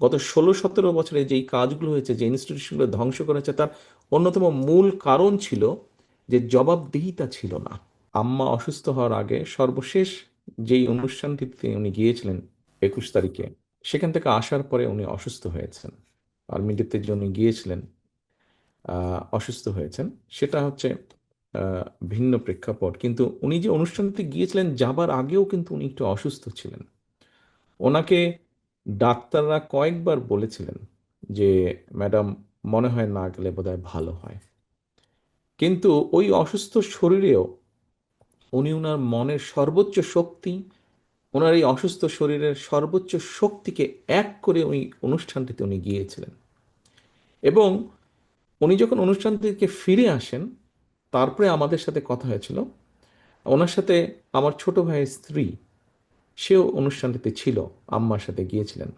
গত ষোলো সতেরো বছরে যেই কাজগুলো হয়েছে, যে ইনস্টিটিউশনগুলো ধ্বংস করেছে, তার অন্যতম মূল কারণ ছিল যে জবাবদিহিতা ছিল না। আম্মা অসুস্থ হওয়ার আগে সর্বশেষ যেই অনুষ্ঠানটিতে উনি গিয়েছিলেন একুশ তারিখে, সেখান থেকে আসার পরে উনি অসুস্থ হয়েছেন। আর্মিডিতে যে উনি গিয়েছিলেন অসুস্থ হয়েছেন, সেটা হচ্ছে ভিন্ন প্রেক্ষাপট। কিন্তু উনি যে অনুষ্ঠানটিতে গিয়েছিলেন, যাবার আগেও কিন্তু উনি একটু অসুস্থ ছিলেন। ওনাকে ডাক্তাররা কয়েকবার বলেছিলেন যে, ম্যাডাম, মনে হয় না গেলে বোধহয় ভালো হয়। কিন্তু ওই অসুস্থ শরীরেও উনি ওনার মনের সর্বোচ্চ শক্তি ওনার এই অসুস্থ শরীরের সর্বোচ্চ শক্তিকে এক করে ওই অনুষ্ঠানটিতে উনি গিয়েছিলেন। এবং উনি যখন অনুষ্ঠান থেকে ফিরে আসেন, তারপরে আমাদের সাথে কথা হয়েছিল। ওনার সাথে আমার ছোট ভাইয়ের স্ত্রী সেও অনুষ্ঠানটিতে ছিল, আম্মার সাথে গিয়েছিলেন।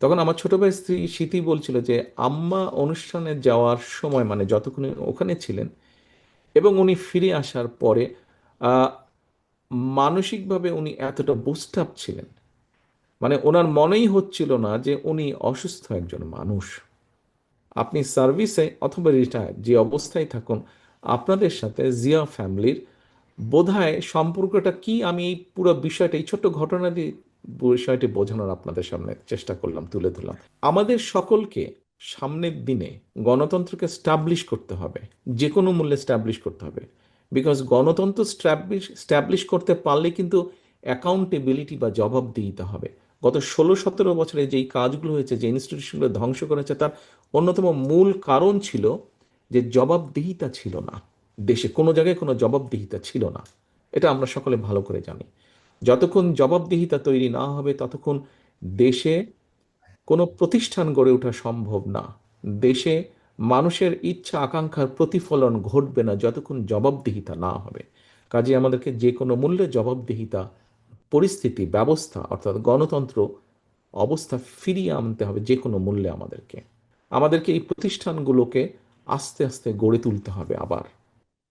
তখন আমার ছোট ভাইয়ের স্ত্রী স্মৃতি বলছিল যে, আম্মা অনুষ্ঠানে যাওয়ার সময় মানে যতক্ষণ ওখানে ছিলেন এবং উনি ফিরে আসার পরে মানসিকভাবে উনি এতটা বুস্ট আপ ছিলেন। মানে ওনার মনেই হচ্ছিল না যে উনি অসুস্থ একজন মানুষ। আপনি সার্ভিসে অথবা রিটায়ার যে অবস্থায় থাকুন, আপনাদের সাথে জিয়া ফ্যামিলির বোধহয় সম্পর্কটা কি? আমি এই পুরো বিষয়টা, এই ছোট্ট ঘটনা দিয়ে বিষয়টি বোঝানোর আপনাদের সামনে চেষ্টা করলাম, তুলে ধরলাম। আমাদের সকলকে সামনের দিনে গণতন্ত্রকে স্টাবলিশ করতে হবে, যে কোনো মূল্যে স্টাবলিশ করতে হবে। বিকজ গণতন্ত্র স্ট্যাবলিশ স্টাবলিশ করতে পারলে কিন্তু অ্যাকাউন্টেবিলিটি বা জবাব জবাবদিহিতা হবে। গত ষোলো সতেরো বছরে যেই কাজগুলো হয়েছে, যে ইনস্টিটিউশনগুলো ধ্বংস করেছে, তার অন্যতম মূল কারণ ছিল যে জবাবদিহিতা ছিল না। দেশে কোনো জায়গায় কোনো জবাবদিহিতা ছিল না। এটা আমরা সকলে ভালো করে জানি। যতক্ষণ জবাবদিহিতা তৈরি না হবে, ততক্ষণ দেশে কোনো প্রতিষ্ঠান গড়ে ওঠা সম্ভব না। দেশে মানুষের ইচ্ছা, আকাঙ্ক্ষার প্রতিফলন ঘটবে না যতক্ষণ জবাবদিহিতা না হবে। কাজে আমাদেরকে যে কোনো মূল্যে জবাবদিহিতা, পরিস্থিতি, ব্যবস্থা, অর্থাৎ গণতন্ত্র অবস্থা ফিরিয়ে আনতে হবে যে কোনো মূল্যে আমাদেরকে। আমাদেরকে এই প্রতিষ্ঠানগুলোকে আস্তে আস্তে গড়ে তুলতে হবে আবার।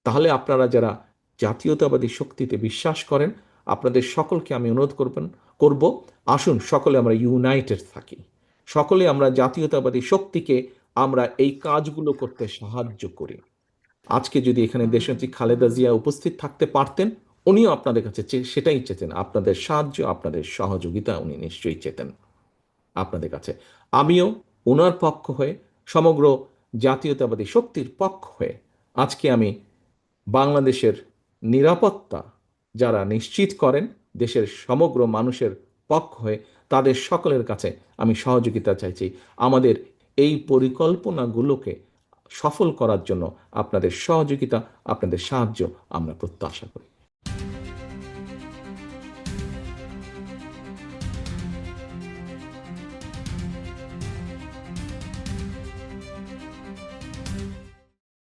তাহলে আপনারা যারা জাতীয়তাবাদী শক্তিতে বিশ্বাস করেন, আপনাদের সকলকে আমি অনুরোধ করবেন করব, আসুন সকলে আমরা ইউনাইটেড থাকি। সকলে আমরা জাতীয়তাবাদী শক্তিকে আমরা এই কাজগুলো করতে সাহায্য করি। আজকে যদি এখানে দেশনেত্রী খালেদা জিয়া উপস্থিত থাকতে পারতেন, উনিও আপনাদের কাছে সেটাই চেতেন। আপনাদের সাহায্য, আপনাদের সহযোগিতা উনি নিশ্চয়ই চেতেন আপনাদের কাছে। আমিও ওনার পক্ষ হয়ে, সমগ্র জাতীয়তাবাদী শক্তির পক্ষ হয়ে আজকে আমি বাংলাদেশের নিরাপত্তা যারা নিশ্চিত করেন, দেশের সমগ্র মানুষের পক্ষ হয়ে তাদের সকলের কাছে আমি সহযোগিতা চাইছি। আমাদের এই পরিকল্পনাগুলোকে সফল করার জন্য আপনাদের সহযোগিতা, আপনাদের সাহায্য আমরা প্রত্যাশা করি।